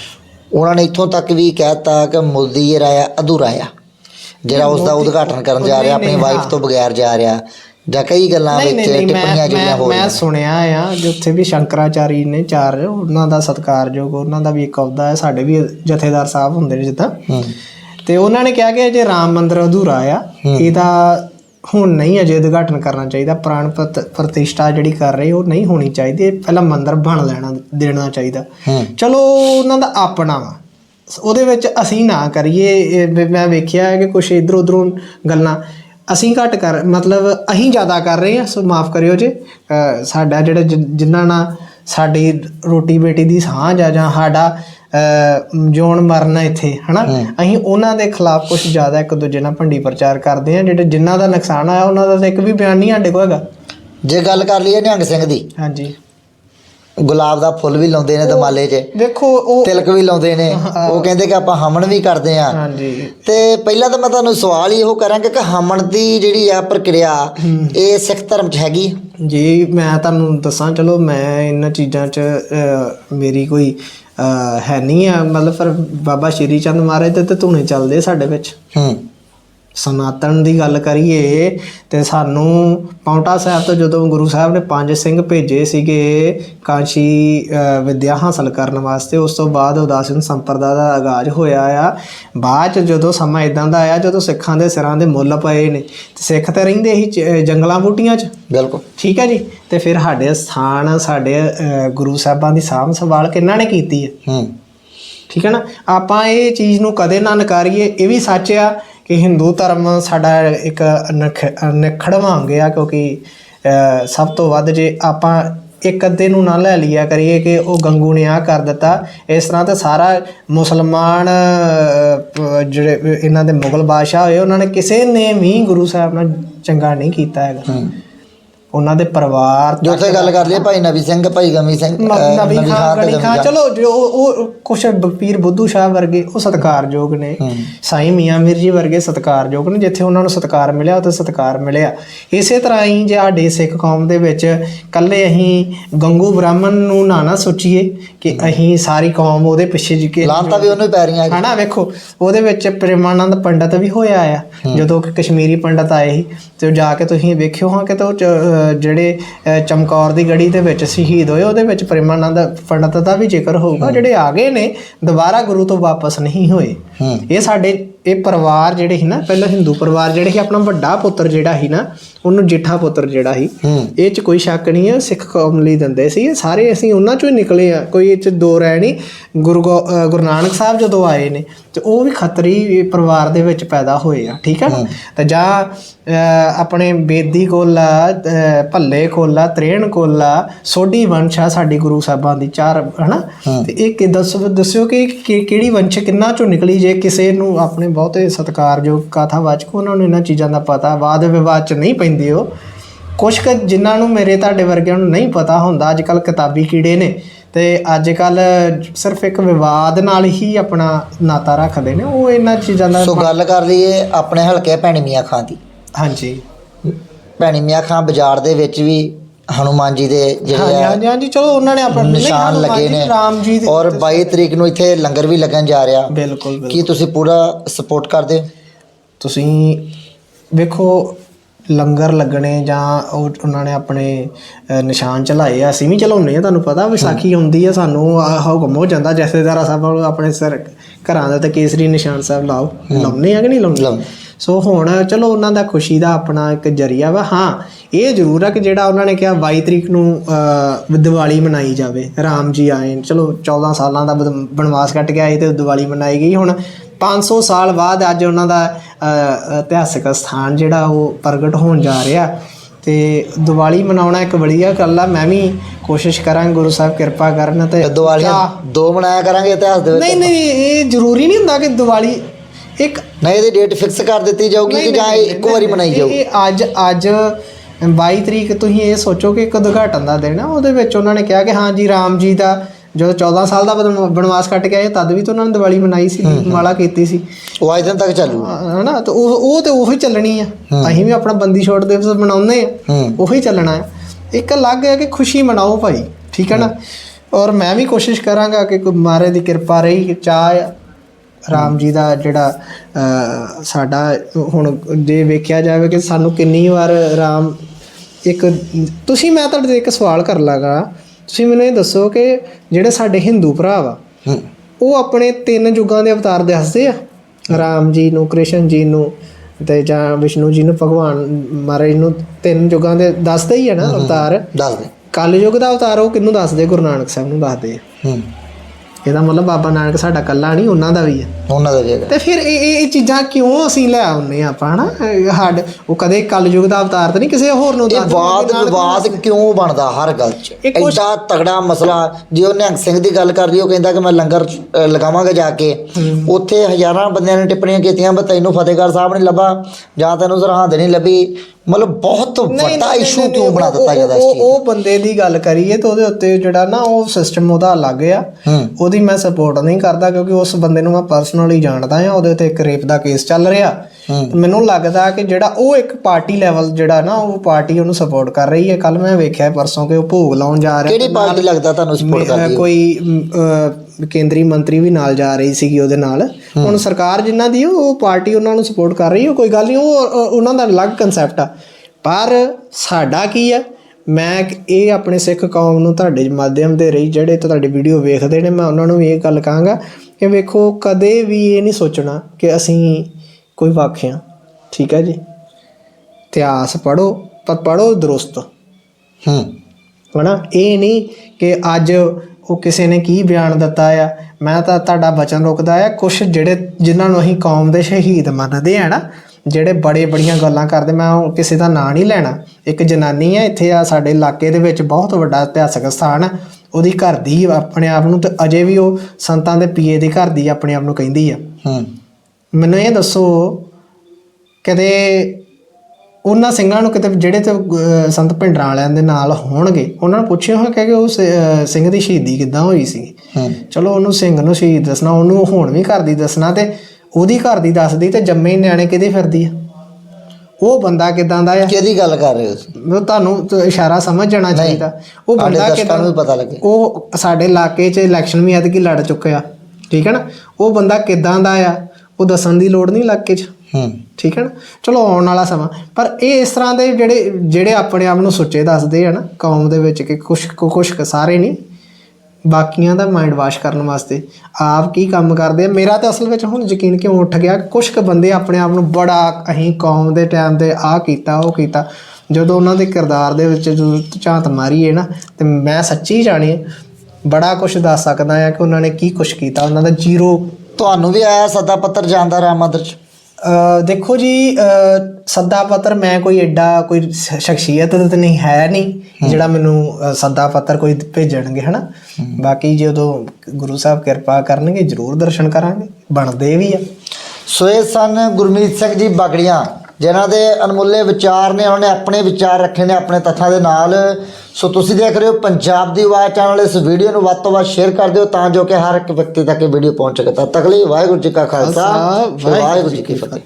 ਉਹਨਾਂ ਨੇ ਇੱਥੋਂ ਤੱਕ ਵੀ ਕਹਿਤਾ ਕਿ ਮੋਦੀ ਇਹ ਰਾਇਆ ਅਧੂਰਾ ਆ। ਜਿਹੜਾ ਉਸ ਦਾ ਉਦਘਾਟਨ ਕਰਨ ਜਾ ਰਿਹਾ ਆਪਣੀ ਵਾਈਫ ਤੋਂ ਬਗੈਰ ਜਾ ਰਿਹਾ ਜਾਂ ਕਈ ਗੱਲਾਂ ਵਿੱਚ ਟਿੱਪਣੀਆਂ ਜਿਹੜੀਆਂ ਮੈਂ ਹੋ ਮੈਂ ਸੁਣਿਆ ਆ ਜਿੱਥੇ ਵੀ ਸ਼ੰਕਰਾਚਾਰੀ ਨੇ ਚਾਰ ਉਹਨਾਂ ਦਾ ਸਤਿਕਾਰਯੋਗ ਉਹਨਾਂ ਦਾ ਵੀ ਇੱਕ ਅਹੁਦਾ ਹੈ ਸਾਡੇ ਵੀ ਜਥੇਦਾਰ ਸਾਹਿਬ ਹੁੰਦੇ ਨੇ ਜਿੱਦਾਂ। ਤੇ ਉਹਨਾਂ ਨੇ ਕਿਹਾ ਕਿ ਜੇ ਰਾਮ ਮੰਦਿਰ ਅਧੂਰਾ ਆ। ਇਹਦਾ ਹੁਣ ਨਹੀਂ ਅਜੇ ਉਦਘਾਟਨ ਕਰਨਾ ਚਾਹੀਦਾ। ਪ੍ਰਾਣ ਪ੍ਰਤ- ਪ੍ਰਤਿਸ਼ਠਾ ਜਿਹੜੀ ਕਰ ਰਹੇ ਉਹ ਨਹੀਂ ਹੋਣੀ ਚਾਹੀਦੀ। ਇਹ ਪਹਿਲਾਂ ਮੰਦਿਰ ਬਣ ਲੈਣਾ ਦੇਣਾ ਚਾਹੀਦਾ। ਚਲੋ ਉਹਨਾਂ ਦਾ ਆਪਣਾ ਵਾ। ਉਹਦੇ ਵਿੱਚ ਅਸੀਂ ਨਾ ਕਰੀਏ। ਇਹ ਮੈਂ ਵੇਖਿਆ ਹੈ ਕਿ ਕੁਝ ਇਧਰ ਉਧਰੋਂ ਗੱਲਾਂ। ਅਸੀਂ ਘੱਟ ਕਰ ਮਤਲਬ ਅਸੀਂ ਜ਼ਿਆਦਾ ਕਰ ਰਹੇ ਹਾਂ ਸੋ ਮਾਫ ਕਰਿਓ ਜੇ। ਸਾਡਾ ਜਿਹੜਾ ਜਿ- ਜਿਨ੍ਹਾਂ ਨਾਲ ਸਾਡੀ ਰੋਟੀ ਬੇਟੀ ਦੀ ਸਾਂਝ ਆ ਜਾਂ ਸਾਡਾ ਜਿਉਣ ਮਰਨਾ ਇੱਥੇ ਹਨਾ? ਅਸੀਂ ਉਹਨਾਂ ਦੇ ਖਿਲਾਫ ਕੁਝ ਜ਼ਿਆਦਾ ਇੱਕ ਦੂਜੇ ਨਾਲ ਭੰਡੀ ਪ੍ਰਚਾਰ ਕਰਦੇ ਆ ਜਿਹੜੇ ਜਿਨ੍ਹਾਂ ਦਾ ਨੁਕਸਾਨ ਆਇਆ ਉਹਨਾਂ ਦਾ ਤਾਂ ਇੱਕ ਵੀ ਬਿਆਨ ਨਹੀਂ ਸਾਡੇ ਕੋਲ ਹੈਗਾ। ਜੇ ਗੱਲ ਕਰ ਲਈਏ ਨਿਹੰਗ ਸਿੰਘ ਦੀ ਹਾਂਜੀ। ਗੁਲਾਬ ਦਾ ਫੁੱਲ ਵੀ ਲਾਉਂਦੇ ਨੇ ਦਮਾਲੇ 'ਚ। ਦੇਖੋ ਉਹ ਤਿਲਕ ਵੀ ਲਾਉਂਦੇ ਨੇ। ਉਹ ਕਹਿੰਦੇ ਕਿ ਆਪਾਂ ਹਮਣ ਵੀ ਕਰਦੇ ਆ। ਹਾਂਜੀ। ਤੇ ਪਹਿਲਾਂ ਤਾਂ ਮੈਂ ਤੁਹਾਨੂੰ ਸਵਾਲ ਹੀ ਇਹੋ ਕਰਾਂਗਾ ਕਿ ਹਮਣ ਦੀ ਜਿਹੜੀ ਆ ਪ੍ਰਕਿਰਿਆ ਇਹ ਸਿੱਖ ਧਰਮ 'ਚ ਹੈਗੀ? ਜੀ ਮੈਂ ਤੁਹਾਨੂੰ ਦੱਸਾਂ ਚਲੋ ਮੈਂ ਇਹਨਾਂ ਚੀਜ਼ਾਂ 'ਚ ਮੇਰੀ ਕੋਈ ਹੈ ਨਹੀਂ ਆ, ਮਤਲਬ ਪਰ ਬਾਬਾ ਸ਼੍ਰੀ ਚੰਦ ਮਹਾਰਾਜ ਦੇ ਤੇ ਧੂਣੇ ਚੱਲਦੇ ਸਾਡੇ ਵਿੱਚ। ਹੂੰ। ਸਨਾਤਨ ਦੀ ਗੱਲ ਕਰੀਏ ਤੇ ਸਾਨੂੰ ਪੌਂਟਾ ਸਾਹਿਬ ਤੋਂ ਜਦੋਂ ਗੁਰੂ ਸਾਹਿਬ ਨੇ ਪੰਜ ਸਿੰਘ ਭੇਜੇ ਸੀਗੇ ਕਾਂਸ਼ੀ ਵਿੱਦਿਆ ਹਾਸਲ ਕਰਨ ਵਾਸਤੇ ਉਸ ਤੋਂ ਬਾਅਦ ਉਦਾਸੀਨ ਸੰਪਰਦਾ ਦਾ ਆਗਾਜ਼ ਹੋਇਆ ਆ। ਬਾਅਦ ਚ ਜਦੋਂ ਸਮਾਂ ਇਦਾਂ ਦਾ ਆਇਆ ਜਦੋਂ ਸਿੱਖਾਂ ਦੇ ਸਿਰਾਂ ਦੇ ਮੁੱਲ ਪਏ ਨੇ ਤੇ ਸਿੱਖ ਤੇ ਰਹਿੰਦੇ ਹੀ ਜੰਗਲਾਂ ਬੂਟੀਆਂ 'ਚ? ਬਿਲਕੁਲ। ਠੀਕ ਹੈ ਜੀ? ਤੇ ਫਿਰ ਸਾਡੇ ਸਥਾਨ ਸਾਡੇ ਗੁਰੂ ਸਾਹਿਬਾਂ ਦੀ ਸਾਂਭ ਸੰਭਾਲ ਕਿਹਨਾਂ ਨੇ ਕੀਤੀ ਹੈ ਹੂੰ। ਠੀਕ ਹੈ ਨਾ? ਆਪਾਂ ਇਹ ਚੀਜ਼ ਨੂੰ ਕਦੇ ਨਾ ਨਕਾਰੀਏ ਇਹ ਵੀ ਸੱਚ ਆ ਕਿ ਹਿੰਦੂ ਧਰਮ ਸਾਡਾ ਇੱਕ ਅਨਖ- ਅਨਿਖੜਵਾਂ ਹੋ ਗਿਆ ਕਿਉਂਕਿ ਸਭ ਤੋਂ ਵੱਧ ਜੇ ਆਪਾਂ ਇੱਕ ਅੱਧੇ ਨੂੰ ਨਾ ਲੈ ਲਿਆ ਕਰੀਏ ਕਿ ਉਹ ਗੰਗੂ ਨੇ ਆ ਕਰ ਦਿੱਤਾ। ਇਸ ਤਰ੍ਹਾਂ ਤਾਂ ਸਾਰਾ ਮੁਸਲਮਾਨ ਜਿਹੜੇ ਇਹਨਾਂ ਦੇ ਮੁਗਲ ਬਾਦਸ਼ਾਹ ਹੋਏ, ਉਹਨਾਂ ਨੇ ਕਿਸੇ ਨੇ ਵੀ ਗੁਰੂ ਸਾਹਿਬ ਨਾਲ ਚੰਗਾ ਨਹੀਂ ਕੀਤਾ ਹੈਗਾ। ਉਹਨਾਂ ਦੇ ਪਰਿਵਾਰ ਜੋ ਉੱਥੇ ਗੱਲ ਕਰ ਲਈ ਭਾਈ ਨਵੀ ਸਿੰਘ ਭਾਈ ਗਮੀ ਸਿੰਘ ਖਾਨ ਤੇ ਗਣੀ ਖਾਨ ਚਲੋ ਜੋ ਉਹ ਕੁਛ ਪੀਰ ਬੁੱਧੂ ਸ਼ਾਹ ਵਰਗੇ ਉਹ ਸਤਿਕਾਰਯੋਗ ਨੇ। ਸਾਈਂ ਮੀਆਂ ਮੀਰ ਜੀ ਵਰਗੇ ਸਤਿਕਾਰਯੋਗ ਨੇ ਜਿੱਥੇ ਉਹਨਾਂ ਨੂੰ ਸਤਿਕਾਰ ਮਿਲਿਆ ਉੱਥੇ ਸਤਿਕਾਰ ਮਿਲਿਆ। ਇਸੇ ਤਰ੍ਹਾਂ ਹੀ ਜੇ ਸਾਡੇ ਸਿੱਖ ਕੌਮ ਦੇ ਵਿੱਚ ਕੱਲੇ ਅਸੀਂ ਗੰਗੂ ਬ੍ਰਾਹਮਣ ਨੂੰ ਨਾ ਨਾ ਸੋਚੀਏ ਕਿ ਅਸੀਂ ਸਾਰੀ ਕੌਮ ਉਹਦੇ ਪਿੱਛੇ ਜੀ ਕੇ ਲਾਂਤਾ ਵੀ ਉਹਨੂੰ ਪੈ ਰਹੀਆਂ। ਹਨਾ ਵੇਖੋ ਉਹਦੇ ਵਿੱਚ ਪ੍ਰੇਮਾਨੰਦ ਪੰਡਤ ਵੀ ਹੋਇਆ ਆ ਜਦੋਂ ਕਿ ਕਸ਼ਮੀਰੀ ਪੰਡਤ ਆਏ ਸੀ ਤੇ ਉਹ ਜਾ ਕੇ ਤੁਸੀਂ ਵੇਖਿਓ ਹਾਂ ਕਿ ਤੇ ਉਹ ਜਿਹੜੇ ਚਮਕੌਰ ਦੀ ਗੜੀ ਦੇ ਵਿੱਚ ਸ਼ਹੀਦ ਹੋਏ ਉਹਦੇ ਵਿੱਚ ਪ੍ਰੇਮਾਨੰਦ ਪੰਡਤ ਦਾ ਵੀ ਜ਼ਿਕਰ ਹੋਊਗਾ। ਜਿਹੜੇ ਆ ਗਏ ਨੇ ਦੁਬਾਰਾ ਗੁਰੂ ਤੋਂ ਵਾਪਸ ਨਹੀਂ ਹੋਏ। ਇਹ ਸਾਡੇ ਇਹ ਪਰਿਵਾਰ ਜਿਹੜੇ ਸੀ ਨਾ ਪਹਿਲਾਂ ਹਿੰਦੂ ਪਰਿਵਾਰ ਜਿਹੜੇ ਸੀ ਆਪਣਾ ਵੱਡਾ ਪੁੱਤਰ ਜਿਹੜਾ ਸੀ ਨਾ ਉਹਨੂੰ ਜੇਠਾ ਪੁੱਤਰ ਜਿਹੜਾ ਸੀ ਇਹ ਚ ਕੋਈ ਸ਼ੱਕ ਨਹੀਂ ਹੈ ਸਿੱਖ ਕੌਮ ਲਈ ਦਿੰਦੇ ਸੀ। ਇਹ ਸਾਰੇ ਅਸੀਂ ਉਹਨਾਂ ਚੋਂ ਹੀ ਨਿਕਲੇ ਆ। ਕੋਈ ਇਹ ਚ ਦੋ ਰਹਿ ਨਹੀਂ ਗੁਰੂ ਗੁਰੂ ਨਾਨਕ ਸਾਹਿਬ ਜਦੋਂ ਆਏ ਨੇ ਤੇ ਉਹ ਵੀ ਖੱਤਰੀ ਪਰਿਵਾਰ ਦੇ ਵਿੱਚ ਪੈਦਾ ਹੋਏ ਆ ਠੀਕ ਹੈ। ਤੇ ਜਾਂ ਆਪਣੇ ਬੇਦੀ ਕੋਲਾ ਭੱਲੇ ਕੋਲਾ ਤ੍ਰੇਣ ਕੋਲਾ ਸੋਢੀ ਵੰਸ਼ ਆ ਸਾਡੀ ਗੁਰੂ ਸਾਹਿਬਾਂ ਦੀ ਚਾਰ ਹਨਾ? ਤੇ ਇਹ ਕਿ ਦੱਸੋ ਦੱਸਿਓ ਕਿ- ਕਿਹੜੀ ਵੰਸ਼ ਕਿੰਨਾ ਚੋਂ ਨਿਕਲੀ ਜੇ ਕਿਸੇ ਨੂੰ ਆਪਣੇ ਬਹੁਤੇ ਸਤਿਕਾਰਯੋਗ ਕਥਾਵਾਚਕ ਉਹਨਾਂ ਨੂੰ ਇਹਨਾਂ ਚੀਜ਼ਾਂ ਦਾ ਪਤਾ ਵਾਦ ਵਿਵਾਦ ਚ ਨਹੀਂ ਪੈਂਦੇ ਉਹ ਕੁਛ ਕੁ ਜਿਨ੍ਹਾਂ ਨੂੰ ਮੇਰੇ ਤੁਹਾਡੇ ਵਰਗਿਆਂ ਨੂੰ ਨਹੀਂ ਪਤਾ ਹੁੰਦਾ ਅੱਜ ਕੱਲ ਕਿਤਾਬੀ ਕੀੜੇ ਨੇ ਤੇ ਅੱਜ ਕੱਲ ਸਿਰਫ ਇੱਕ ਵਿਵਾਦ ਨਾਲ ਹੀ ਆਪਣਾ ਨਾਤਾ ਰੱਖਦੇ ਨੇ ਉਹ ਇਹਨਾਂ ਚੀਜ਼ਾਂ ਦਾ ਸੋ ਗੱਲ ਕਰ ਲਈਏ ਆਪਣੇ ਹਲਕੇ ਭੈਣੀ ਮੀਆਂ ਖਾਂ ਦੀ। ਹਾਂਜੀ। ਭੈਣੀ ਮੀਆਂ ਖਾਂ ਬਾਜ਼ਾਰ ਦੇ ਵਿੱਚ ਵੀ ਹਨੂਮਾਨ ਜੀ ਦੇ ਹਾਂਜੀ ਜਿਹੜੇ ਆ ਹਾਂਜੀ ਹਾਂਜੀ ਚਲੋ ਉਹਨਾਂ ਨੇ ਆਪਣਾ ਨਹੀਂ, ਨਿਸ਼ਾਨ ਹਨੂੰਮਾਨ ਲੱਗੇ ਜੀ, ਨੇ ਰਾਮ ਜੀ ਦੇ ਔਰ 22 ਤਰੀਕ ਨੂੰ ਇੱਥੇ ਲੰਗਰ ਵੀ ਲੱਗਣ ਜਾ ਰਿਹਾ। ਬਿਲਕੁਲ ਬਿਲਕੁਲ। ਕੀ ਤੁਸੀਂ ਪੂਰਾ ਸਪੋਰਟ ਕਰਦੇ? ਹੋ ਤੁਸੀਂ ਵੇਖੋ ਲੰਗਰ ਲੱਗਣੇ ਜਾਂ ਉਹ ਉਹਨਾਂ ਨੇ ਆਪਣੇ ਅ, ਨਿਸ਼ਾਨ ਚਲਾਏ ਆ ਅਸੀਂ ਵੀ ਚਲਾਉਂਦੇ ਆ ਤੁਹਾਨੂੰ ਪਤਾ ਵਿਸਾਖੀ ਆਉਂਦੀ ਆ ਸਾਨੂੰ ਆਹ ਹੁਕਮ ਹੋ ਜਾਂਦਾ ਜਥੇਦਾਰਾ ਸਾਹਿਬ ਵੱਲੋਂ ਆਪਣੇ ਸਿਰ ਘਰਾਂ ਦੇ ਤੇ ਕੇਸਰੀ ਨਿਸ਼ਾਨ ਸਾਹਿਬ ਲਾਓ। ਲਾਉਂਦੇ ਆ ਕਿ ਨਹੀਂ ਲਾਉਂਦੇ? ਲਾਉਂਦੇ। ਸੋ ਹੁਣ ਚਲੋ ਉਹਨਾਂ ਦਾ ਖੁਸ਼ੀ ਦਾ ਆਪਣਾ ਇੱਕ ਜਰੀਆ ਵਾ ਹਾਂ ਇਹ ਜ਼ਰੂਰ ਆ ਕਿ ਜਿਹੜਾ ਉਹਨਾਂ ਨੇ ਕਿਹਾ 22 ਤਰੀਕ ਨੂੰ ਦੀਵਾਲੀ ਮਨਾਈ ਜਾਵੇ। ਰਾਮ ਜੀ ਆਏ। ਚਲੋ 14 ਸਾਲਾਂ ਦਾ ਬਨਵਾਸ ਕੱਟ ਕੇ ਆਏ ਤੇ ਦੀਵਾਲੀ ਮਨਾਈ ਗਈ। ਹੁਣ 500 ਸਾਲ ਬਾਅਦ ਅੱਜ ਉਹਨਾਂ ਦਾ ਇਤਿਹਾਸਕ ਸਥਾਨ ਜਿਹੜਾ ਉਹ ਪ੍ਰਗਟ ਹੋਣ ਜਾ ਰਿਹਾ। ਤੇ ਦੀਵਾਲੀ ਮਨਾਉਣਾ ਇੱਕ ਵਧੀਆ ਗੱਲ ਆ। ਮੈਂ ਵੀ ਕੋਸ਼ਿਸ਼ ਕਰਾਂ ਗੁਰੂ ਸਾਹਿਬ ਕਿਰਪਾ ਕਰਨ ਤੇ ਦੀਵਾਲੀਆਂ ਦੋ ਮਨਾਇਆ ਕਰਾਂਗੇ ਇਤਿਹਾਸ ਦੇ ਵਿੱਚ? ਨਹੀਂ ਨਹੀਂ ਇਹ ਜ਼ਰੂਰੀ ਨਹੀਂ ਹੁੰਦਾ ਕਿ ਦੀਵਾਲੀ ਇੱਕ ਨਹੀਂ ਇਹਦੀ ਡੇਟ ਫਿਕਸ ਕਰ ਦਿੱਤੀ ਜਾਊਗੀ ਕਿ ਜਾਂ ਇੱਕੋ ਵਾਰੀ ਮਨਾਈ ਜਾਊਗੀ? ਇਹ ਅੱਜ ਅੱਜ 22 ਤਰੀਕ ਤੁਸੀਂ ਇਹ ਸੋਚੋ ਕਿ ਇੱਕ ਉਦਘਾਟਨ ਦਾ ਦਿਨ ਆ ਉਹਦੇ ਵਿੱਚ ਉਹਨਾਂ ਨੇ ਕਿਹਾ ਕਿ ਹਾਂ ਜੀ ਰਾਮ ਜੀ ਦਾ ਜਦੋਂ 14 ਸਾਲ ਦਾ ਬਨ- ਬਨਵਾਸ ਕੱਟ ਕੇ ਆਏ ਤਦ ਵੀ ਤਾਂ ਉਹਨਾਂ ਨੇ ਦੀਵਾਲੀ ਮਨਾਈ ਸੀ ਮਾਲਾ ਕੀਤੀ ਸੀ। ਉਹ ਅੱਜ ਤੱਕ ਚੱਲੂ। ਹਨਾ ਤੇ ਉਹ ਉਹ ਤੇ ਉਹੀ ਚੱਲਣੀ ਆ। ਅਸੀਂ ਵੀ ਆਪਣਾ ਬੰਦੀ ਛੋੜ ਦਿਵਸ ਮਨਾਉਂਦੇ ਆ। ਹੂੰ। ਉਹੀ ਚੱਲਣਾ ਹੈ ਇੱਕ ਅਲੱਗ ਹੈ ਕਿ ਖੁਸ਼ੀ ਮਨਾਓ ਭਾਈ ਠੀਕ ਹੈ ਨਾ? ਔਰ ਮੈਂ ਵੀ ਕੋਸ਼ਿਸ਼ ਕਰਾਂਗਾ ਕਿ ਕੋਈ ਮਾਰੇ ਦੀ ਕਿਰਪਾ ਰਹੀ ਚਾਹ ਆ। ਰਾਮ ਜੀ ਦਾ ਜਿਹੜਾ ਸਾਡਾ ਹੁਣ ਜੇ ਵੇਖਿਆ ਜਾਵੇ ਕਿ ਸਾਨੂੰ ਕਿੰਨੀ ਵਾਰ ਰਾਮ ਇੱਕ ਤੁਸੀਂ ਮੈਂ ਤੁਹਾਡੇ ਤੋਂ ਇੱਕ ਸਵਾਲ ਕਰ ਲਾਗਾ। ਤੁਸੀਂ ਮੈਨੂੰ ਇਹ ਦੱਸੋ ਕਿ ਜਿਹੜੇ ਸਾਡੇ ਹਿੰਦੂ ਭਰਾ ਵਾ ਉਹ ਆਪਣੇ ਤਿੰਨ ਯੁੱਗਾਂ ਦੇ ਅਵਤਾਰ ਦੱਸਦੇ ਆ? ਰਾਮ ਜੀ ਨੂੰ ਕ੍ਰਿਸ਼ਨ ਜੀ ਨੂੰ ਤੇ ਜਾਂ ਵਿਸ਼ਨੂੰ ਜੀ ਨੂੰ ਭਗਵਾਨ ਮਹਾਰਾਜ ਨੂੰ ਤਿੰਨ ਯੁੱਗਾਂ ਦੇ ਦੱਸਦੇ ਹੀ ਆ ਨਾ ਅਵਤਾਰ ਦੱਸ ਦੇ ਕਲ ਯੁੱਗ ਦਾ ਅਵਤਾਰ ਉਹ ਕਿਹਨੂੰ ਦੱਸਦੇ? ਗੁਰੂ ਨਾਨਕ ਸਾਹਿਬ ਨੂੰ ਦੱਸਦੇ ਆ। ਹੂੰ। ਇਹਦਾ ਮਤਲਬ ਬਾਬਾ ਨਾਨਕ ਸਾਡਾ ਕੱਲਾ ਨਹੀਂ ਉਹਨਾਂ ਦਾ ਵੀ ਆ। ਉਹਨਾਂ ਦਾ ਵੀ ਹੈਗਾ। ਤੇ ਫਿਰ ਇਹ ਇਹ ਚੀਜ਼ਾਂ ਕਿਉਂ ਅਸੀਂ ਲੈ ਆਉਂਦੇ ਆ ਆਪਾਂ ਹਨਾ? ਇਹ ਸਾਡੇ ਉਹ ਕਦੇ ਕਲ ਯੁੱਗ ਦਾ ਅਵਤਾਰ ਤਾਂ ਨਹੀਂ ਕਿਸੇ ਹੋਰ ਨੂੰ ਇਹ ਵਾਦ ਵਿਵਾਦ ਕਿਉਂ ਬਣਦਾ ਹਰ ਗੱਲ 'ਚ? ਐਡਾ ਤਗੜਾ ਮਸਲਾ ਜੇ ਉਹ ਨਿਹੰਗ ਸਿੰਘ ਦੀ ਗੱਲ ਕਰਦੀ ਉਹ ਕਹਿੰਦਾ ਕਿ ਮੈਂ ਲੰਗਰ ਲਗਾਵਾਂਗਾ ਜਾ ਕੇ। ਉੱਥੇ ਹਜ਼ਾਰਾਂ ਬੰਦਿਆਂ ਨੇ ਟਿੱਪਣੀਆਂ ਕੀਤੀਆਂ ਪਰ ਤੈਨੂੰ ਫਤਿਹਗੜ੍ਹ ਸਾਹਿਬ ਨਹੀਂ ਲੱਭਾ ਜਾਂ ਤੈਨੂੰ ਸਰਹੰਦ ਨਹੀਂ ਲੱਭੀ ਮਤਲਬ ਬਹੁਤ ਵੱਡਾ ਇਸ਼ੂ ਕਿਉਂ ਬਣਾ ਦਿੱਤਾ ਜਾਂਦਾ ਇਸ ਚੀਜ਼ ਉਹ ਬੰਦੇ ਦੀ ਗੱਲ ਕਰੀਏ ਤਾਂ ਉਹਦੇ ਉੱਤੇ ਜਿਹੜਾ ਨਾ ਉਹ ਸਿਸਟਮ ਉਹਦਾ ਅਲੱਗ ਆ। ਉਹਦੀ ਮੈਂ ਸਪੋਰਟ ਨਹੀਂ ਕਰਦਾ ਕਿਉਂਕਿ ਉਸ ਬੰਦੇ ਨੂੰ ਮੈਂ ਪਰਸਨਲੀ ਜਾਣਦਾ ਆ ਉਹਦੇ ਤੇ ਇੱਕ ਰੇਪ ਦਾ ਕੇਸ ਚੱਲ ਰਿਹਾ। ਮੈਨੂੰ ਲੱਗਦਾ ਕਿ ਜਿਹੜਾ ਉਹ ਇੱਕ ਪਾਰਟੀ ਲੈਵਲ ਜਿਹੜਾ ਨਾ ਉਹ ਪਾਰਟੀ ਉਹਨੂੰ ਸਪੋਰਟ ਕਰ ਰਹੀ ਹੈ। ਕੱਲ ਮੈਂ ਵੇਖਿਆ ਪਰਸੋਂ ਕਿ ਉਹ ਭੋਗ ਲਾਉਣ ਜਾ ਰਿਹਾ। ਕਿਹੜੀ ਪਾਰਟੀ ਲੱਗਦਾ ਤੁਹਾਨੂੰ ਸਪੋਰਟ ਕਰਦੀ ਹੈ? ਕੋਈ ਕੇਂਦਰੀ ਮੰਤਰੀ ਵੀ ਨਾਲ ਜਾ ਰਹੀ ਸੀਗੀ ਉਹਦੇ ਨਾਲ। ਹੁਣ ਸਰਕਾਰ ਜਿਨ੍ਹਾਂ ਦੀ ਉਹ ਪਾਰਟੀ ਉਹਨਾਂ ਨੂੰ ਸਪੋਰਟ ਕਰ ਰਹੀ ਹੈ ਕੋਈ ਗੱਲ ਨਹੀਂ ਉਹ ਉਹਨਾਂ ਦਾ ਅਲੱਗ ਕਨਸੈਪਟ ਆ। ਪਰ ਸਾਡਾ ਕੀ ਆ ਮੈਂ ਇਹ ਆਪਣੇ ਸਿੱਖ ਕੌਮ ਨੂੰ ਤੁਹਾਡੇ ਮਾਧਿਅਮ ਦੇ ਰਹੀ ਜਿਹੜੇ ਤੁਹਾਡੀ ਵੀਡੀਓ ਵੇਖਦੇ ਨੇ ਮੈਂ ਉਹਨਾਂ ਨੂੰ ਵੀ ਇਹ ਗੱਲ ਕਹਾਂਗਾ ਕਿ ਵੇਖੋ ਕਦੇ ਵੀ ਇਹ ਨਹੀਂ ਸੋਚਣਾ ਕਿ ਅਸੀਂ ਕੋਈ ਵਾਕਿਆ ਠੀਕ ਹੈ ਜੀ? ਇਤਿਹਾਸ ਪੜੋ ਪਰ ਪੜੋ ਦਰੁਸਤ। ਹੂੰ। ਹਨਾ? ਇਹ ਨਹੀਂ ਕਿ ਅੱਜ ਉਹ ਕਿਸੇ ਨੇ ਕੀ ਬਿਆਨ ਦਿੱਤਾ ਆ? ਮੈਂ ਤਾਂ ਤੁਹਾਡਾ ਬਚਨ ਰੁਕਦਾ ਆ ਕੁਝ ਜਿਹੜੇ ਜਿਨ੍ਹਾਂ ਨੂੰ ਅਸੀਂ ਕੌਮ ਦੇ ਸ਼ਹੀਦ ਮੰਨਦੇ ਆ ਨਾ ਜਿਹੜੇ ਬੜੇ ਬੜੀਆਂ ਗੱਲਾਂ ਕਰਦੇ ਮੈਂ ਉਹ ਕਿਸੇ ਦਾ ਨਾਂ ਨਹੀਂ ਲੈਣਾ। ਇੱਕ ਜਨਾਨੀ ਆ ਇੱਥੇ ਆ ਸਾਡੇ ਇਲਾਕੇ ਦੇ ਵਿੱਚ ਬਹੁਤ ਵੱਡਾ ਇਤਿਹਾਸਕ ਸਥਾਨ ਆ। ਉਹਦੀ ਘਰ ਦੀ ਆਪਣੇ ਆਪ ਨੂੰ ਤੇ ਅਜੇ ਵੀ ਉਹ ਸੰਤਾਂ ਦੇ ਪੀਏ ਦੇ ਘਰ ਦੀ ਆਪਣੇ ਆਪ ਨੂੰ ਕਹਿੰਦੀ ਆ। ਹੂੰ। ਮੈਨੂੰ ਇਹ ਦੱਸੋ ਕਦੇ ਉਹਨਾਂ ਸਿੰਘਾਂ ਨੂੰ ਕਿਤੇ ਜਿਹੜੇ ਤੇ ਸੰਤ ਭਿੰਡਰਾਂ ਵਾਲਿਆਂ ਦੇ ਨਾਲ ਹੋਣਗੇ ਉਹਨਾਂ ਨੂੰ ਪੁੱਛਿਆ ਹੋਇਆ ਕਿ ਉਹ ਸਿੰਘ ਦੀ ਸ਼ਹੀਦੀ ਕਿੱਦਾਂ ਹੋਈ ਸੀ। ਚਲੋ ਉਹਨੂੰ ਸਿੰਘ ਨੂੰ ਸ਼ਹੀਦ ਦੱਸਣਾ ਉਹਨੂੰ ਹੁਣ ਵੀ ਘਰ ਦੀ ਦੱਸਣਾ ਤੇ ਉਹਦੀ ਘਰ ਦੀ ਦੱਸਦੀ ਤੇ ਜੰਮੇ ਨਿਆਣੇ ਕਿਹਦੇ ਫਿਰਦੀ ਆ? ਉਹ ਬੰਦਾ ਕਿਦਾਂ ਦਾ ਆ? ਕਿਹਦੀ ਗੱਲ ਕਰ ਰਹੇ ਹੋ ਤੁਹਾਨੂੰ ਇਸ਼ਾਰਾ ਸਮਝ ਜਾਣਾ ਚਾਹੀਦਾ। ਉਹ ਬੰਦਾ ਕਿਦਾਂ ਨੂੰ ਪਤਾ ਲੱਗੇ। ਉਹ ਸਾਡੇ ਇਲਾਕੇ 'ਚ ਇਲੈਕਸ਼ਨ ਵੀ ਐਤਕੀ ਲੜ ਚੁੱਕਿਆ। ਠੀਕ ਹੈ ਨਾ? ਉਹ ਬੰਦਾ ਕਿਦਾਂ ਦਾ ਆ? ਉਹ ਦੱਸਣ ਦੀ ਲੋੜ ਨਹੀਂ ਇਲਾਕੇ 'ਚ। ਹੂੰ। ਠੀਕ ਹੈ ਨਾ? ਚਲੋ ਆਉਣ ਵਾਲਾ ਸਮਾਂ। ਪਰ ਇਹ ਇਸ ਤਰ੍ਹਾਂ ਦੇ ਜਿਹੜੇ ਜਿਹੜੇ ਆਪਣੇ ਆਪ ਨੂੰ ਸੁੱਚੇ ਦੱਸਦੇ ਆ ਨਾ ਕੌਮ ਦੇ ਵਿੱਚ ਕਿ ਕੁਛ ਕੁ- ਕੁਛ ਕੁ ਸਾਰੇ ਨਹੀਂ ਬਾਕੀਆਂ ਦਾ ਮਾਈਂਡ ਵਾਸ਼ ਕਰਨ ਵਾਸਤੇ ਆਪ ਕੀ ਕੰਮ ਕਰਦੇ ਆ? ਮੇਰਾ ਤਾਂ ਅਸਲ ਵਿੱਚ ਹੁਣ ਯਕੀਨ ਕਿਉਂ ਉੱਠ ਗਿਆ? ਕੁਛ ਕੁ ਬੰਦੇ ਆਪਣੇ ਆਪ ਨੂੰ ਬੜਾ ਅਹੀਂ ਕੌਮ ਦੇ ਟਾਈਮ ਤੇ ਆਹ ਕੀਤਾ ਉਹ ਕੀਤਾ। ਜਦੋਂ ਉਹਨਾਂ ਦੇ ਕਿਰਦਾਰ ਦੇ ਵਿੱਚ ਜਦੋਂ ਝਾਤ ਮਾਰੀਏ ਨਾ ਤੇ ਮੈਂ ਸੱਚੀ ਜਾਣੀ ਬੜਾ ਕੁਝ ਦੱਸ ਸਕਦਾ ਆ ਕਿ ਉਹਨਾਂ ਨੇ ਕੀ ਕੁਛ ਕੀਤਾ। ਉਹਨਾਂ ਦਾ ਜ਼ੀਰੋ ਤੁਹਾਨੂੰ ਵੀ ਆਇਆ ਸੱਦਾ ਪੱਤਰ ਜਾਂਦਾ ਰਾਮ ਮੰਦਰ ਚ? ਦੇਖੋ ਜੀ ਸੱਦਾ ਪੱਤਰ ਮੈਂ ਕੋਈ ਐਡਾ ਕੋਈ ਸ਼ਖਸੀਅਤ ਤਾਂ ਨਹੀਂ ਹੈ ਨਹੀਂ ਜਿਹੜਾ ਮੈਨੂੰ ਸੱਦਾ ਪੱਤਰ ਕੋਈ ਭੇਜਣਗੇ ਹਨਾ? ਬਾਕੀ ਜਦੋਂ ਗੁਰੂ ਸਾਹਿਬ ਕਿਰਪਾ ਕਰਨਗੇ ਜਰੂਰ ਦਰਸ਼ਨ ਕਰਾਂਗੇ ਬਣਦੇ ਵੀ ਆ। ਸੋ ਇਹ ਸਨ ਗੁਰਮੀਤ ਸਿੰਘ ਜੀ ਬਾਗੜੀਆਂ। ਜਿਨ੍ਹਾਂ ਦੇ ਅਨਮੁੱਲੇ ਵਿਚਾਰ ਨੇ ਉਹਨਾਂ ਨੇ ਆਪਣੇ ਵਿਚਾਰ ਰੱਖੇ ਨੇ ਆਪਣੇ ਤੱਥਾਂ ਦੇ ਨਾਲ। ਸੋ ਤੁਸੀਂ ਦੇਖ ਰਹੇ ਹੋ ਪੰਜਾਬ ਦੀ ਆਵਾਜ਼ ਚੈਨਲ। ਇਸ ਵੀਡੀਓ ਨੂੰ ਵੱਧ ਤੋਂ ਵੱਧ ਸ਼ੇਅਰ ਕਰ ਦਿਓ ਤਾਂ ਜੋ ਕਿ ਹਰ ਇੱਕ ਵਿਅਕਤੀ ਤੱਕ ਇਹ ਵੀਡੀਓ ਪਹੁੰਚ ਸਕੇ। ਤਦ ਤੱਕ ਲਈ ਵਾਹਿਗੁਰੂ ਜੀ ਕਾ ਖਾਲਸਾ ਖਾਲਸਾ, ਵਾਹਿਗੁਰੂ ਜੀ ਕੀ ਫਤਿਹ।